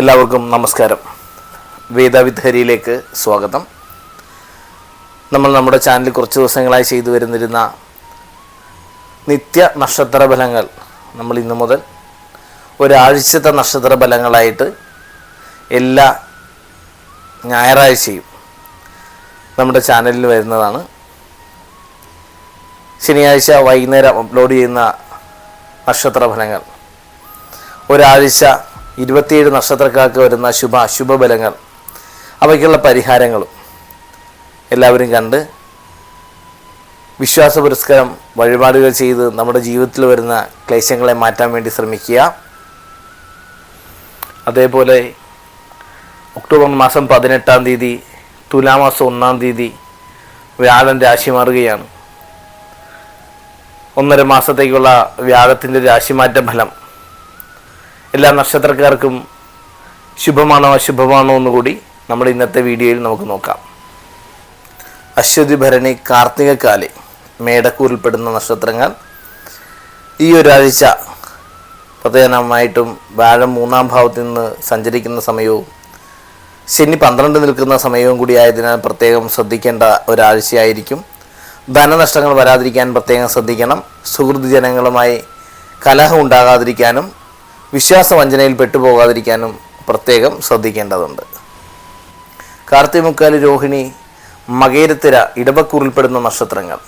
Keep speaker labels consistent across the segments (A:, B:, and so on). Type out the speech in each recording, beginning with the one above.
A: എല്ലാവർക്കും നമസ്കാരം. വേദവിദ്ഹരിയിലേക്ക് സ്വാഗതം. നമ്മൾ നമ്മുടെ ചാനലിൽ കുറച്ച് ദിവസങ്ങളായി ചെയ്തു വരുന്നിരുന്ന നിത്യ നക്ഷത്ര ഫലങ്ങൾ നമ്മൾ ഇന്നു മുതൽ ഒരാഴ്ചത്തെ നക്ഷത്ര ഫലങ്ങളായിട്ട് എല്ലാ ഞായറാഴ്ചയും നമ്മുടെ ചാനലിൽ വരുന്നതാണ്. ശനിയാഴ്ച വൈകുന്നേരം അപ്ലോഡ് ചെയ്യുന്ന നക്ഷത്ര ഫലങ്ങൾ ഒരാഴ്ച ഇരുപത്തിയേഴ് നക്ഷത്രക്കാർക്ക് വരുന്ന ശുഭ അശുഭ ബലങ്ങൾ അവയ്ക്കുള്ള പരിഹാരങ്ങളും എല്ലാവരും കണ്ട് വിശ്വാസ പുരസ്കാരം വഴിപാടുകൾ ചെയ്ത് നമ്മുടെ ജീവിതത്തിൽ വരുന്ന ക്ലേശങ്ങളെ മാറ്റാൻ വേണ്ടി ശ്രമിക്കുക. അതേപോലെ ഒക്ടോബർ മാസം പതിനെട്ടാം തീയതി തുലാമാസം ഒന്നാം തീയതി വ്യാഴൻ രാശി മാറുകയാണ്. ഒന്നര മാസത്തേക്കുള്ള വ്യാഴത്തിന്റെ രാശിമാറ്റ ഫലം എല്ലാ നക്ഷത്രക്കാർക്കും ശുഭമാണോ അശുഭമാണോ എന്നുകൂടി നമ്മുടെ ഇന്നത്തെ വീഡിയോയിൽ നമുക്ക് നോക്കാം. അശ്വതി ഭരണി കാർത്തികക്കാലി മേടക്കൂറിൽപ്പെടുന്ന നക്ഷത്രങ്ങൾ. ഈ ഒരാഴ്ച പ്രധാനമായിട്ടും വ്യാഴം മൂന്നാം ഭാവത്തിൽ നിന്ന് സഞ്ചരിക്കുന്ന സമയവും ശനി പന്ത്രണ്ട് നിൽക്കുന്ന സമയവും കൂടി ആയതിനാൽ പ്രത്യേകം ശ്രദ്ധിക്കേണ്ട ഒരാഴ്ചയായിരിക്കും. ധനനഷ്ടങ്ങൾ വരാതിരിക്കാൻ പ്രത്യേകം ശ്രദ്ധിക്കണം. സുഹൃത്ത് ജനങ്ങളുമായി കലഹം ഉണ്ടാകാതിരിക്കാനും വിശ്വാസവഞ്ചനയിൽ പെട്ടുപോകാതിരിക്കാനും പ്രത്യേകം ശ്രദ്ധിക്കേണ്ടതുണ്ട്. കാർത്തിമുക്കാലി രോഹിണി മകേരത്തിര ഇടവക്കൂറിൽപ്പെടുന്ന നക്ഷത്രങ്ങൾ.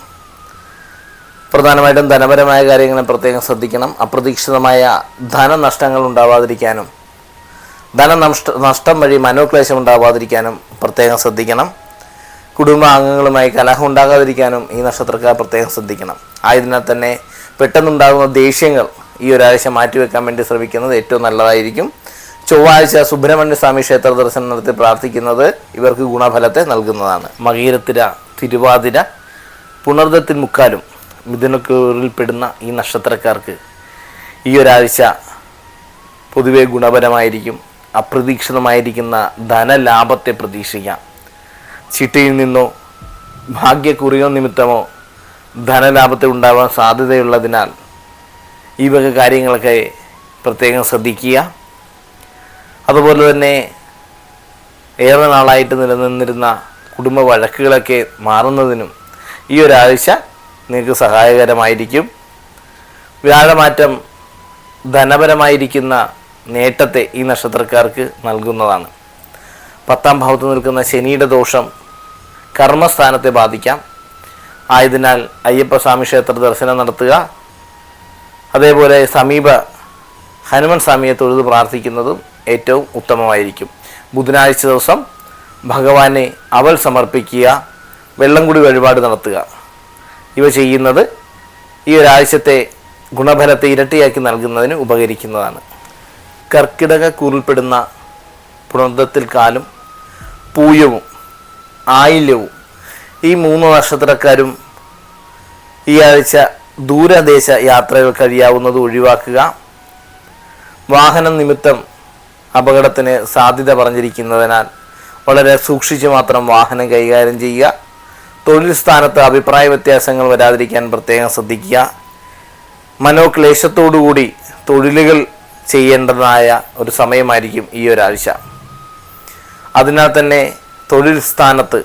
A: പ്രധാനമായിട്ടും ധനപരമായ കാര്യങ്ങളെ പ്രത്യേകം ശ്രദ്ധിക്കണം. അപ്രതീക്ഷിതമായ ധനനഷ്ടങ്ങൾ ഉണ്ടാവാതിരിക്കാനും ധനനഷ്ട നഷ്ടം വഴി മനോക്ലേശം ഉണ്ടാവാതിരിക്കാനും പ്രത്യേകം ശ്രദ്ധിക്കണം. കുടുംബാംഗങ്ങളുമായി കലഹം ഉണ്ടാകാതിരിക്കാനും ഈ നക്ഷത്രക്കാർ പ്രത്യേകം ശ്രദ്ധിക്കണം. ആയതിനാൽ തന്നെ പെട്ടെന്നുണ്ടാകുന്ന ദേഷ്യങ്ങൾ ഈ ഒരാഴ്ച മാറ്റിവെക്കാൻ വേണ്ടി ശ്രമിക്കുന്നത് ഏറ്റവും നല്ലതായിരിക്കും. ചൊവ്വാഴ്ച സുബ്രഹ്മണ്യ സ്വാമി ക്ഷേത്ര ദർശനം നടത്തി പ്രാർത്ഥിക്കുന്നത് ഇവർക്ക് ഗുണഫലത്തെ നൽകുന്നതാണ്. മകീരത്തിര തിരുവാതിര പുണർദത്തിൽ മുക്കാലും മിഥുനക്കൂറിൽപ്പെടുന്ന ഈ നക്ഷത്രക്കാർക്ക് ഈ ഒരാഴ്ച പൊതുവെ ഗുണപരമായിരിക്കും. അപ്രതീക്ഷിതമായിരിക്കുന്ന ധനലാഭത്തെ പ്രതീക്ഷിക്കാം. ചിട്ടിയിൽ നിന്നോ ഭാഗ്യക്കുറിയോ നിമിത്തമോ ധനലാഭത്തെ ഉണ്ടാവാൻ സാധ്യതയുള്ളതിനാൽ ഈ വക കാര്യങ്ങളൊക്കെ പ്രത്യേകം ശ്രദ്ധിക്കുക. അതുപോലെ തന്നെ ഏറെ നാളായിട്ട് നിലനിന്നിരുന്ന കുടുംബ വഴക്കുകളൊക്കെ മാറുന്നതിനും ഈ ഒരാഴ്ച നിങ്ങൾക്ക് സഹായകരമായിരിക്കും. വ്യാഴമാറ്റം ധനപരമായിരിക്കുന്ന നേട്ടത്തെ ഈ നക്ഷത്രക്കാർക്ക് നൽകുന്നതാണ്. പത്താം ഭാവത്ത് നിൽക്കുന്ന ശനിയുടെ ദോഷം കർമ്മസ്ഥാനത്തെ ബാധിക്കാം. ആയതിനാൽ അയ്യപ്പസ്വാമി ക്ഷേത്ര ദർശനം നടത്തുക. അതേപോലെ സമീപ ഹനുമൻ സ്വാമിയെ തൊഴുത് പ്രാർത്ഥിക്കുന്നതും ഏറ്റവും ഉത്തമമായിരിക്കും. ബുധനാഴ്ച ദിവസം ഭഗവാനെ അവൽ സമർപ്പിക്കുക വെള്ളം കൂടി വഴിപാട് നടത്തുക. ഇവ ചെയ്യുന്നത് ഈ ഒരാഴ്ചത്തെ ഗുണഫലത്തെ ഇരട്ടിയാക്കി നൽകുന്നതിന് ഉപകരിക്കുന്നതാണ്. കർക്കിടക കൂറിൽപ്പെടുന്ന പുണർദത്തിൽ കാലും പൂയവും ആയില്യവും ഈ മൂന്ന് നക്ഷത്രക്കാരും ഈ ആഴ്ച ദൂരദേശ യാത്രകൾ കഴിയാവുന്നത് ഒഴിവാക്കുക. വാഹനം നിമിത്തം അപകടത്തിന് സാധ്യത പറഞ്ഞിരിക്കുന്നതിനാൽ വളരെ സൂക്ഷിച്ച് മാത്രം വാഹനം കൈകാര്യം ചെയ്യുക. തൊഴിൽ സ്ഥാനത്ത് അഭിപ്രായ വ്യത്യാസങ്ങൾ വരാതിരിക്കാൻ പ്രത്യേകം ശ്രദ്ധിക്കുക. മനോക്ലേശത്തോടുകൂടി തൊഴിലുകൾ ചെയ്യേണ്ടതായ ഒരു സമയമായിരിക്കും ഈ ഒരാഴ്ച. അതിനാൽ തന്നെ തൊഴിൽ സ്ഥാനത്ത്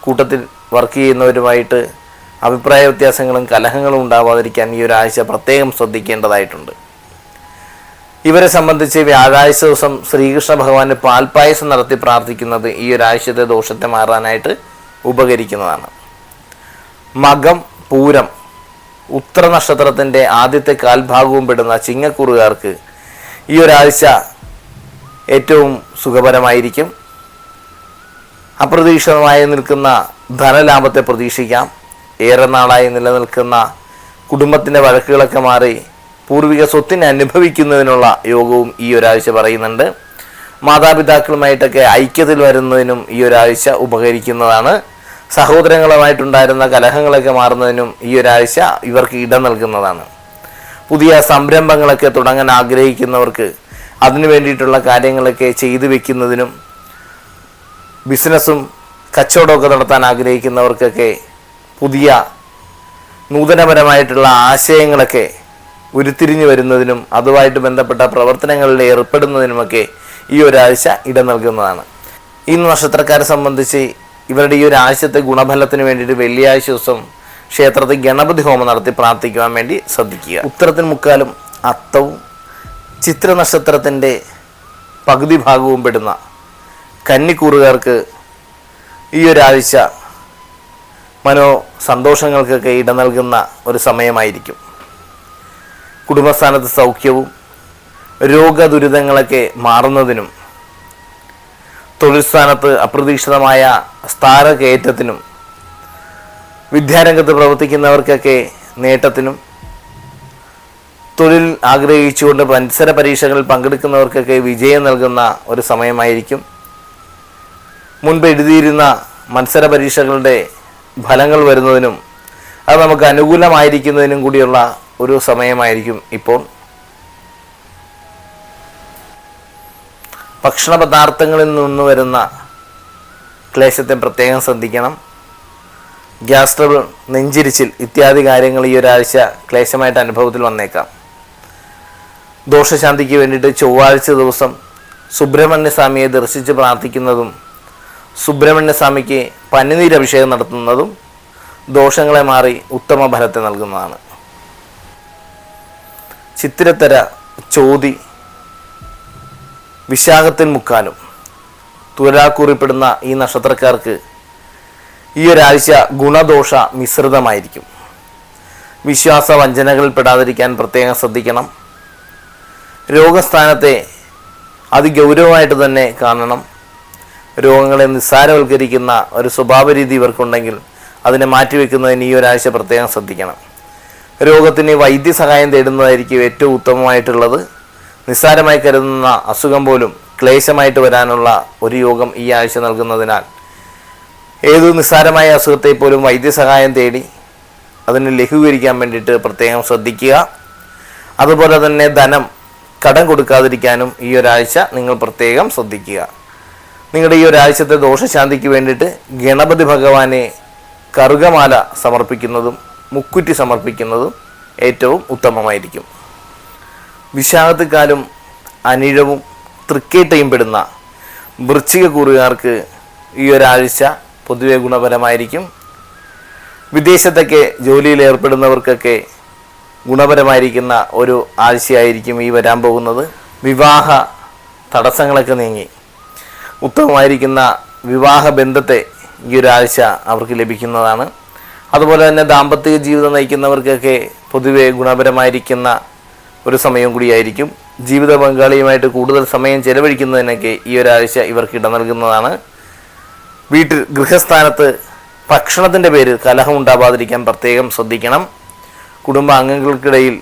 A: കൂട്ടത്തിൽ വർക്ക് ചെയ്യുന്നവരുമായിട്ട് അഭിപ്രായ വ്യത്യാസങ്ങളും കലഹങ്ങളും ഉണ്ടാവാതിരിക്കാൻ ഈ ഒരാഴ്ച പ്രത്യേകം ശ്രദ്ധിക്കേണ്ടതായിട്ടുണ്ട്. ഇവരെ സംബന്ധിച്ച് വ്യാഴാഴ്ച ദിവസം ശ്രീകൃഷ്ണ ഭഗവാന് പാൽപ്പായസം നടത്തി പ്രാർത്ഥിക്കുന്നത് ഈ ഒരാഴ്ചത്തെ ദോഷത്തെ മാറാനായിട്ട് ഉപകരിക്കുന്നതാണ്. മകം പൂരം ഉത്തര നക്ഷത്രത്തിന്റെ ആദ്യത്തെ കാൽഭാഗവും പെടുന്ന ചിങ്ങക്കുറുകാർക്ക് ഈ ഒരാഴ്ച ഏറ്റവും സുഖപരമായിരിക്കും അപ്രതീക്ഷിതമായി നിൽക്കുന്ന ധനലാഭത്തെ പ്രതീക്ഷിക്കാം. ഏറെ നാളായി നിലനിൽക്കുന്ന കുടുംബത്തിന്റെ വഴക്കുകളൊക്കെ മാറി പൂർവിക സ്വത്തിനെ അനുഭവിക്കുന്നതിനുള്ള യോഗവും ഈ ഒരാഴ്ച പറയുന്നുണ്ട്. മാതാപിതാക്കളുമായിട്ടൊക്കെ ഐക്യത്തിൽ വരുന്നതിനും ഈ ഒരാഴ്ച ഉപകരിക്കുന്നതാണ്. സഹോദരങ്ങളുമായിട്ടുണ്ടായിരുന്ന കലഹങ്ങളൊക്കെ മാറുന്നതിനും ഈ ഒരാഴ്ച ഇവർക്ക് ഇടം നൽകുന്നതാണ്. പുതിയ സംരംഭങ്ങളൊക്കെ തുടങ്ങാൻ ആഗ്രഹിക്കുന്നവർക്ക് അതിനു വേണ്ടിയിട്ടുള്ള കാര്യങ്ങളൊക്കെ ചെയ്തു വെക്കുന്നതിനും ബിസിനസ്സും കച്ചവടമൊക്കെ നടത്താൻ ആഗ്രഹിക്കുന്നവർക്കൊക്കെ പുതിയ നൂതനപരമായിട്ടുള്ള ആശയങ്ങളൊക്കെ ഉരുത്തിരിഞ്ഞു വരുന്നതിനും അതുമായിട്ട് ബന്ധപ്പെട്ട പ്രവർത്തനങ്ങളിൽ ഏർപ്പെടുന്നതിനുമൊക്കെ ഈ ഒരാഴ്ച ഇട നൽകുന്നതാണ്. ഈ നക്ഷത്രക്കാരെ സംബന്ധിച്ച് ഇവരുടെ ഈ ഒരാഴ്ചത്തെ ഗുണഫലത്തിന് വേണ്ടിയിട്ട് വെള്ളിയാഴ്ച ദിവസം ക്ഷേത്രത്തിൽ ഗണപതി ഹോമം നടത്തി പ്രാർത്ഥിക്കുവാൻ വേണ്ടി ശ്രദ്ധിക്കുക. ഉത്തരത്തിന് മുക്കാലും അത്തവും ചിത്ര നക്ഷത്രത്തിന്റെ പകുതി ഭാഗവും പെടുന്ന കന്നിക്കൂറുകാർക്ക് ഈ ഒരാഴ്ച മനോ സന്തോഷങ്ങൾക്കൊക്കെ ഇട നൽകുന്ന ഒരു സമയമായിരിക്കും. കുടുംബസ്ഥാനത്ത് സൗഖ്യവും രോഗദുരിതങ്ങളൊക്കെ മാറുന്നതിനും തൊഴിൽ സ്ഥാനത്ത് അപ്രതീക്ഷിതമായ സ്ഥാനകയറ്റത്തിനും വിദ്യാരംഗത്ത് പ്രവർത്തിക്കുന്നവർക്കൊക്കെ നേട്ടത്തിനും തൊഴിൽ ആഗ്രഹിച്ചുകൊണ്ട് മത്സര പരീക്ഷകളിൽ പങ്കെടുക്കുന്നവർക്കൊക്കെ വിജയം നൽകുന്ന ഒരു സമയമായിരിക്കും. മുൻപ് എഴുതിയിരുന്ന മത്സര പരീക്ഷകളുടെ ഫലങ്ങൾ വരുന്നതിനും അത് നമുക്ക് അനുകൂലമായിരിക്കുന്നതിനും കൂടിയുള്ള ഒരു സമയമായിരിക്കും ഇപ്പോൾ. ഭക്ഷണ പദാർത്ഥങ്ങളിൽ നിന്ന് വരുന്ന ക്ലേശത്തെ പ്രത്യേകം ശ്രദ്ധിക്കണം. ഗ്യാസ് ട്രബിൾ നെഞ്ചിരിച്ചിൽ ഇത്യാദി കാര്യങ്ങൾ ഈ ഒരാഴ്ച ക്ലേശമായിട്ട് അനുഭവത്തിൽ വന്നേക്കാം. ദോഷശാന്തിക്ക് വേണ്ടിയിട്ട് ചൊവ്വാഴ്ച ദിവസം സുബ്രഹ്മണ്യ സ്വാമിയെ ദർശിച്ച് പ്രാർത്ഥിക്കുന്നതും സുബ്രഹ്മണ്യ സ്വാമിക്ക് പനിനീര് അഭിഷേകം നടത്തുന്നതും ദോഷങ്ങളെ മാറി ഉത്തമ ഫലത്തെ നൽകുന്നതാണ്. ചിത്തിരത്തര ചോതി വിശാഖത്തിൽ മുക്കാലും തുലാക്കൂറിപ്പെടുന്ന ഈ നക്ഷത്രക്കാർക്ക് ഈ ഒരാഴ്ച ഗുണദോഷ മിശ്രിതമായിരിക്കും. വിശ്വാസ വഞ്ചനകളിൽ പെടാതിരിക്കാൻ പ്രത്യേകം ശ്രദ്ധിക്കണം. രോഗസ്ഥാനത്തെ അതിഗൗരവമായിട്ട് തന്നെ കാണണം. രോഗങ്ങളെ നിസ്സാരവൽക്കരിക്കുന്ന ഒരു സ്വഭാവ രീതി ഇവർക്കുണ്ടെങ്കിൽ അതിനെ മാറ്റിവെക്കുന്നതിന് ഈ ഒരാഴ്ച പ്രത്യേകം ശ്രദ്ധിക്കണം. രോഗത്തിന് വൈദ്യസഹായം തേടുന്നതായിരിക്കും ഏറ്റവും ഉത്തമമായിട്ടുള്ളത്. നിസ്സാരമായി കരുതുന്ന അസുഖം പോലും ക്ലേശമായിട്ട് വരാനുള്ള ഒരു യോഗം ഈ ആഴ്ച നൽകുന്നതിനാൽ ഏത് നിസ്സാരമായ അസുഖത്തെ പോലും വൈദ്യസഹായം തേടി അതിനെ ലഘൂകരിക്കാൻ വേണ്ടിയിട്ട് പ്രത്യേകം ശ്രദ്ധിക്കുക. അതുപോലെ തന്നെ ധനം കടം കൊടുക്കാതിരിക്കാനും ഈ ഒരാഴ്ച നിങ്ങൾ പ്രത്യേകം ശ്രദ്ധിക്കുക. നിങ്ങളുടെ ഈ ഒരാഴ്ചത്തെ ദോഷശാന്തിക്ക് വേണ്ടിയിട്ട് ഗണപതി ഭഗവാനെ കറുകമാല സമർപ്പിക്കുന്നതും മുക്കുറ്റി സമർപ്പിക്കുന്നതും ഏറ്റവും ഉത്തമമായിരിക്കും. വിശാഖത്തുകാലും അനിഴവും തൃക്കേട്ടയും പെടുന്ന വൃശ്ചിക കൂറുകാർക്ക് ഈ ഒരാഴ്ച പൊതുവെ ഗുണപരമായിരിക്കും. വിദേശത്തൊക്കെ ജോലിയിൽ ഏർപ്പെടുന്നവർക്കൊക്കെ ഗുണപരമായിരിക്കുന്ന ഒരു ആഴ്ചയായിരിക്കും ഈ വരാൻ പോകുന്നത്. വിവാഹ തടസ്സങ്ങളൊക്കെ നീങ്ങി. ഉത്തമമായിരിക്കുന്ന വിവാഹ ബന്ധത്തെ ഈ ഒരാഴ്ച അവർക്ക് ലഭിക്കുന്നതാണ്. അതുപോലെ തന്നെ ദാമ്പത്യ ജീവിതം നയിക്കുന്നവർക്കൊക്കെ പൊതുവെ ഗുണപരമായിരിക്കുന്ന ഒരു സമയം കൂടിയായിരിക്കും. ജീവിത പങ്കാളിയുമായിട്ട് കൂടുതൽ സമയം ചെലവഴിക്കുന്നതിനൊക്കെ ഈ ഒരാഴ്ച ഇവർക്ക് ഇട നൽകുന്നതാണ്. വീട്ടിൽ ഗൃഹസ്ഥാനത്ത് ഭക്ഷണത്തിന്റെ പേരിൽ കലഹം ഉണ്ടാവാതിരിക്കാൻ പ്രത്യേകം ശ്രദ്ധിക്കണം. കുടുംബ അംഗങ്ങൾക്കിടയിൽ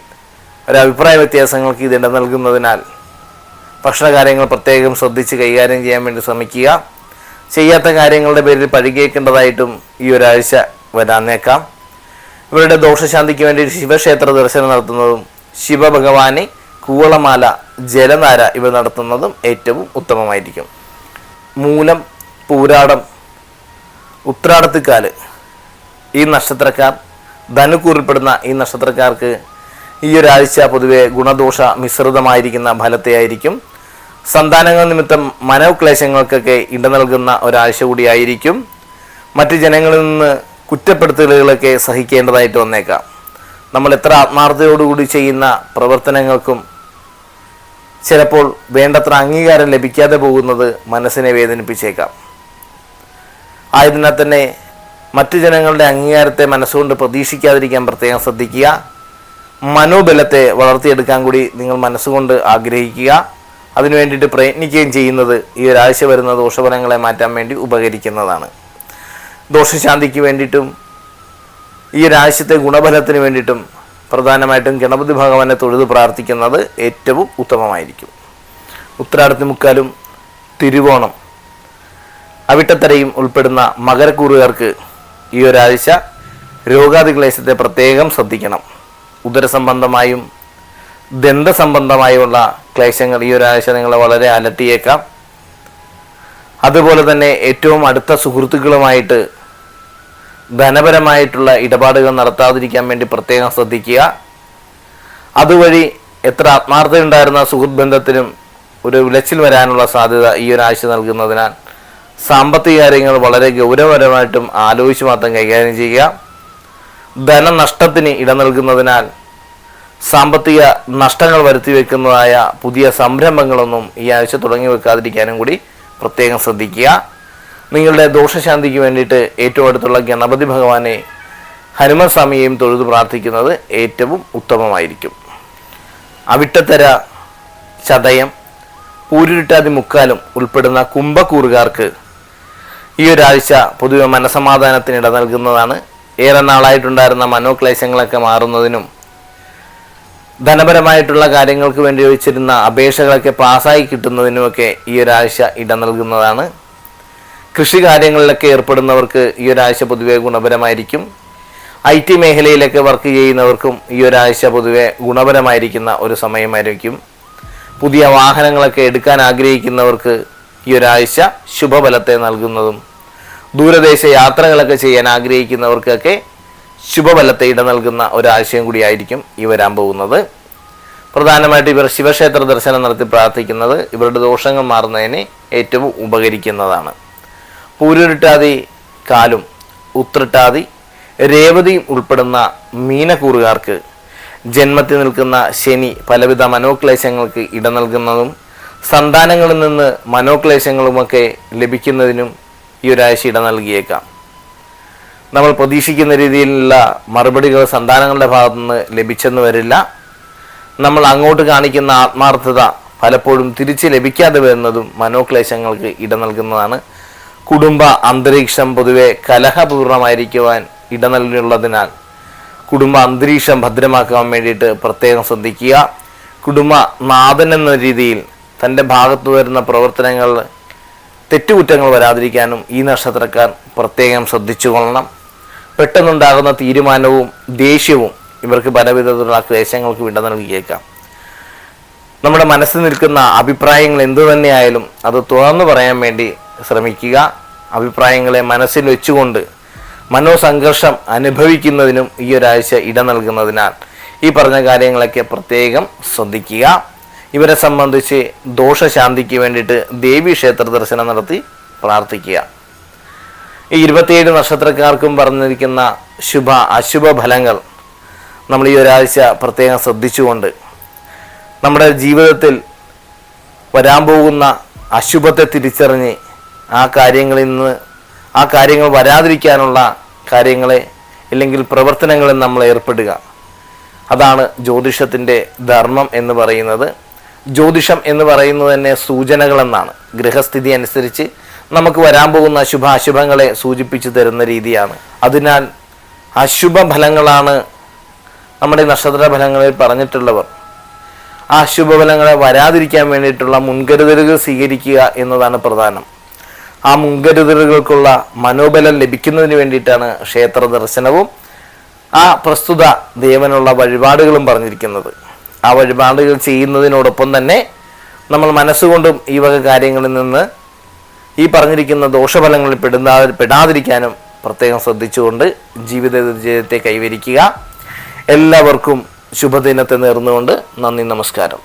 A: ഒരു അഭിപ്രായ വ്യത്യാസങ്ങൾക്ക് ഇത് ഇട നൽകുന്നതിനാൽ ഭക്ഷണ കാര്യങ്ങൾ പ്രത്യേകം ശ്രദ്ധിച്ച് കൈകാര്യം ചെയ്യാൻ വേണ്ടി ശ്രമിക്കുക. ചെയ്യാത്ത കാര്യങ്ങളുടെ പേരിൽ പരിഗണിക്കേണ്ടതായിട്ടും ഈ ഒരാഴ്ച വരാന്നേക്കാം. ഇവരുടെ ദോഷശാന്തിക്ക് വേണ്ടി ശിവക്ഷേത്ര ദർശനം നടത്തുന്നതും ശിവഭഗവാനെ കൂവളമാല ജലനാര ഇവ നടത്തുന്നതും ഏറ്റവും ഉത്തമമായിരിക്കും. മൂലം പൂരാടം ഉത്രാടത്തിക്കാൽ. ഈ നക്ഷത്രക്കാർ ധനുക്കൂറിൽപ്പെടുന്ന ഈ നക്ഷത്രക്കാർക്ക് ഈ ഒരാഴ്ച പൊതുവെ ഗുണദോഷ മിശ്രിതമായിരിക്കുന്ന ഫലത്തെയായിരിക്കും സന്താനങ്ങൾ നിമിത്തം മനോക്ലേശങ്ങൾക്കൊക്കെ ഇട നൽകുന്ന ഒരാഴ്ച കൂടിയായിരിക്കും. മറ്റ് ജനങ്ങളിൽ നിന്ന് കുറ്റപ്പെടുത്തലുകളൊക്കെ സഹിക്കേണ്ടതായിട്ട് വന്നേക്കാം. നമ്മൾ എത്ര ആത്മാർത്ഥതയോടുകൂടി ചെയ്യുന്ന പ്രവർത്തനങ്ങൾക്കും ചിലപ്പോൾ വേണ്ടത്ര അംഗീകാരം ലഭിക്കാതെ പോകുന്നത് മനസ്സിനെ വേദനിപ്പിച്ചേക്കാം. ആയതിനാൽ തന്നെ മറ്റു ജനങ്ങളുടെ അംഗീകാരത്തെ മനസ്സുകൊണ്ട് പ്രതീക്ഷിക്കാതിരിക്കാൻ പ്രത്യേകം ശ്രദ്ധിക്കുക. മനോബലത്തെ വളർത്തിയെടുക്കാൻ കൂടി നിങ്ങൾ മനസ്സുകൊണ്ട് ആഗ്രഹിക്കുക. അതിനു വേണ്ടിയിട്ട് പ്രയത്നിക്കുകയും ചെയ്യുന്നത് ഈ ഒരാഴ്ച വരുന്ന ദോഷഫലങ്ങളെ മാറ്റാൻ വേണ്ടി ഉപകരിക്കുന്നതാണ്. ദോഷശാന്തിക്ക് വേണ്ടിയിട്ടും ഈ ഒരാഴ്ചത്തെ ഗുണഫലത്തിന് വേണ്ടിയിട്ടും പ്രധാനമായിട്ടും ഗണപതി ഭഗവാനെ തൊഴുത് പ്രാർത്ഥിക്കുന്നത് ഏറ്റവും ഉത്തമമായിരിക്കും. ഉത്തരാടത്തി മുക്കാലും തിരുവോണം അവിട്ടത്തരയും ഉൾപ്പെടുന്ന മകരക്കൂറുകാർക്ക് ഈ ഒരാഴ്ച രോഗാതിക്ലേശത്തെ പ്രത്യേകം ശ്രദ്ധിക്കണം. ഉദരസംബന്ധമായും ദന്തസംബന്ധമായുള്ള ക്ലേശങ്ങൾ ഈ ഒരാഴ്ച നിങ്ങളെ വളരെ അലട്ടിയേക്കാം. അതുപോലെ തന്നെ ഏറ്റവും അടുത്ത സുഹൃത്തുക്കളുമായിട്ട് ധനപരമായിട്ടുള്ള ഇടപാടുകൾ നടത്താതിരിക്കാൻ വേണ്ടി പ്രത്യേകം ശ്രദ്ധിക്കുക. അതുവഴി എത്ര ആത്മാർത്ഥതയുണ്ടായിരുന്ന സുഹൃത്ത് ബന്ധത്തിനും ഒരു ഉലച്ചിൽ വരാനുള്ള സാധ്യത ഈ ഒരാഴ്ച നൽകുന്നതിനാൽ സാമ്പത്തിക കാര്യങ്ങൾ വളരെ ഗൗരവപരമായിട്ടും ആലോചിച്ച് മാത്രം കൈകാര്യം ചെയ്യുക. ധനനഷ്ടത്തിന് ഇട നൽകുന്നതിനാൽ സാമ്പത്തിക നഷ്ടങ്ങൾ വരുത്തി വെക്കുന്നതായ പുതിയ സംരംഭങ്ങളൊന്നും ഈ ആഴ്ച തുടങ്ങി വെക്കാതിരിക്കാനും കൂടി പ്രത്യേകം ശ്രദ്ധിക്കുക. നിങ്ങളുടെ ദോഷശാന്തിക്ക് വേണ്ടിയിട്ട് ഏറ്റവും അടുത്തുള്ള ഗണപതി ഭഗവാനെ ഹനുമൻ സ്വാമിയെയും തൊഴുതു പ്രാർത്ഥിക്കുന്നത് ഏറ്റവും ഉത്തമമായിരിക്കും. അവിട്ടത്തര ചതയം പൂരുരുട്ടാതി മുക്കാലും ഉൾപ്പെടുന്ന കുംഭക്കൂറുകാർക്ക് ഈ ഒരാഴ്ച പൊതുവെ മനസമാധാനത്തിന് ഇട നൽകുന്നതാണ്. ഏറെ നാളായിട്ടുണ്ടായിരുന്ന മനോക്ലേശങ്ങളൊക്കെ മാറുന്നതിനും ധനപരമായിട്ടുള്ള കാര്യങ്ങൾക്ക് വേണ്ടി ഒഴിച്ചിരുന്ന അപേക്ഷകളൊക്കെ പാസ്സായി കിട്ടുന്നതിനുമൊക്കെ ഈ ഒരാഴ്ച ഇട നൽകുന്നതാണ്. കൃഷി കാര്യങ്ങളിലൊക്കെ ഏർപ്പെടുന്നവർക്ക് ഈ ഒരാഴ്ച പൊതുവെ ഗുണപരമായിരിക്കും. ഐ ടി മേഖലയിലൊക്കെ വർക്ക് ചെയ്യുന്നവർക്കും ഈ ഒരാഴ്ച പൊതുവെ ഗുണപരമായിരിക്കുന്ന ഒരു സമയമായിരിക്കും. പുതിയ വാഹനങ്ങളൊക്കെ എടുക്കാൻ ആഗ്രഹിക്കുന്നവർക്ക് ഈ ഒരാഴ്ച ശുഭഫലത്തെ നൽകുന്നതും ദൂരദേശ യാത്രകളൊക്കെ ചെയ്യാൻ ആഗ്രഹിക്കുന്നവർക്കൊക്കെ ശുഭഫലത്തെ ഇട നൽകുന്ന ഒരാശയം കൂടിയായിരിക്കും ഈ വരാൻ പോകുന്നത്. പ്രധാനമായിട്ട് ഇവർ ശിവക്ഷേത്ര ദർശനം നടത്തി പ്രാർത്ഥിക്കുന്നത് ഇവരുടെ ദോഷങ്ങൾ മാറുന്നതിന് ഏറ്റവും ഉപകരിക്കുന്നതാണ്. പൂരുരുട്ടാതി കാലും ഉത്രട്ടാതി രേവതിയും ഉൾപ്പെടുന്ന മീനക്കൂറുകാർക്ക് ജന്മത്തിൽ നിൽക്കുന്ന ശനി പലവിധ മനോക്ലേശങ്ങൾക്ക് ഇട നൽകുന്നതും സന്താനങ്ങളിൽ നിന്ന് മനോക്ലേശങ്ങളുമൊക്കെ ലഭിക്കുന്നതിനും ഈ ഒരാഴ്ച ഇട നൽകിയേക്കാം. നമ്മൾ പ്രതീക്ഷിക്കുന്ന രീതിയിലുള്ള മറുപടികൾ സന്താനങ്ങളുടെ ഭാഗത്തുനിന്ന് ലഭിച്ചെന്ന് വരില്ല. നമ്മൾ അങ്ങോട്ട് കാണിക്കുന്ന ആത്മാർത്ഥത പലപ്പോഴും തിരിച്ച് ലഭിക്കാതെ വരുന്നതും മനോക്ലേശങ്ങൾക്ക് ഇട നൽകുന്നതാണ്. കുടുംബ അന്തരീക്ഷം പൊതുവെ കലഹപൂർണമായിരിക്കുവാൻ ഇട നൽകിയുള്ളതിനാൽ കുടുംബ അന്തരീക്ഷം ഭദ്രമാക്കാൻ വേണ്ടിയിട്ട് പ്രത്യേകം ശ്രദ്ധിക്കുക. കുടുംബ നാഥൻ എന്ന രീതിയിൽ തന്റെ ഭാഗത്തു വരുന്ന പ്രവർത്തനങ്ങൾ തെറ്റുകുറ്റങ്ങൾ വരാതിരിക്കാനും ഈ നക്ഷത്രക്കാർ പ്രത്യേകം ശ്രദ്ധിച്ചു കൊള്ളണം പെട്ടെന്നുണ്ടാകുന്ന തീരുമാനവും ദേഷ്യവും ഇവർക്ക് പലവിധത്തിലുള്ള ക്ലേശങ്ങൾക്ക് വിട നൽകിയേക്കാം. നമ്മുടെ മനസ്സിൽ നിൽക്കുന്ന അഭിപ്രായങ്ങൾ എന്തു തന്നെയായാലും അത് തുറന്നു പറയാൻ വേണ്ടി ശ്രമിക്കുക. അഭിപ്രായങ്ങളെ മനസ്സിൽ വെച്ചുകൊണ്ട് മനോസംഘർഷം അനുഭവിക്കുന്നതിനും ഈ ഒരാഴ്ച ഇട നൽകുന്നതിനാൽ ഈ പറഞ്ഞ കാര്യങ്ങളൊക്കെ പ്രത്യേകം ശ്രദ്ധിക്കുക. ഇവരെ സംബന്ധിച്ച് ദോഷശാന്തിക്ക് വേണ്ടിയിട്ട് ദേവി ക്ഷേത്ര ദർശനം നടത്തി പ്രാർത്ഥിക്കുക. ഈ ഇരുപത്തിയേഴ് നക്ഷത്രക്കാർക്കും പറഞ്ഞിരിക്കുന്ന ശുഭ അശുഭ ഫലങ്ങൾ നമ്മൾ ഈ ഒരാഴ്ച പ്രത്യേകം ശ്രദ്ധിച്ചുകൊണ്ട് നമ്മുടെ ജീവിതത്തിൽ വരാൻ പോകുന്ന അശുഭത്തെ തിരിച്ചറിഞ്ഞ് ആ കാര്യങ്ങളിൽ നിന്ന് ആ കാര്യങ്ങൾ വരാതിരിക്കാനുള്ള കാര്യങ്ങളെ അല്ലെങ്കിൽ പ്രവർത്തനങ്ങളിൽ നമ്മൾ ഏർപ്പെടുക. അതാണ് ജ്യോതിഷത്തിന്റെ ധർമ്മം എന്ന് പറയുന്നത്. ജ്യോതിഷം എന്ന് പറയുന്നത് തന്നെ സൂചനകളെന്നാണ്. ഗ്രഹസ്ഥിതി അനുസരിച്ച് നമുക്ക് വരാൻ പോകുന്ന ശുഭാശുഭങ്ങളെ സൂചിപ്പിച്ചു തരുന്ന രീതിയാണ്. അതിനാൽ അശുഭ ഫലങ്ങളാണ് നമ്മുടെ നക്ഷത്ര ഫലങ്ങളിൽ പറഞ്ഞിട്ടുള്ളവർ. ആ അശുഭഫലങ്ങളെ വരാതിരിക്കാൻ വേണ്ടിയിട്ടുള്ള മുൻകരുതലുകൾ സ്വീകരിക്കുക എന്നതാണ് പ്രധാനം. ആ മുൻകരുതലുകൾക്കുള്ള മനോബലം ലഭിക്കുന്നതിന് വേണ്ടിയിട്ടാണ് ക്ഷേത്ര ദർശനവും ആ പ്രസ്തുത ദേവനുള്ള വഴിപാടുകളും പറഞ്ഞിരിക്കുന്നത്. ആ വഴിപാടുകൾ ചെയ്യുന്നതിനോടൊപ്പം തന്നെ നമ്മൾ മനസ്സുകൊണ്ടും ഈ വക കാര്യങ്ങളിൽ നിന്ന് ഈ പറഞ്ഞിരിക്കുന്ന ദോഷഫലങ്ങളിൽ പെടുന്ന പെടാതിരിക്കാനും പ്രത്യേകം ശ്രദ്ധിച്ചുകൊണ്ട് ജീവിത വിജയത്തെ കൈവരിക്കുക. എല്ലാവർക്കും ശുഭദിനത്തെ നേർന്നുകൊണ്ട് നന്ദി നമസ്കാരം.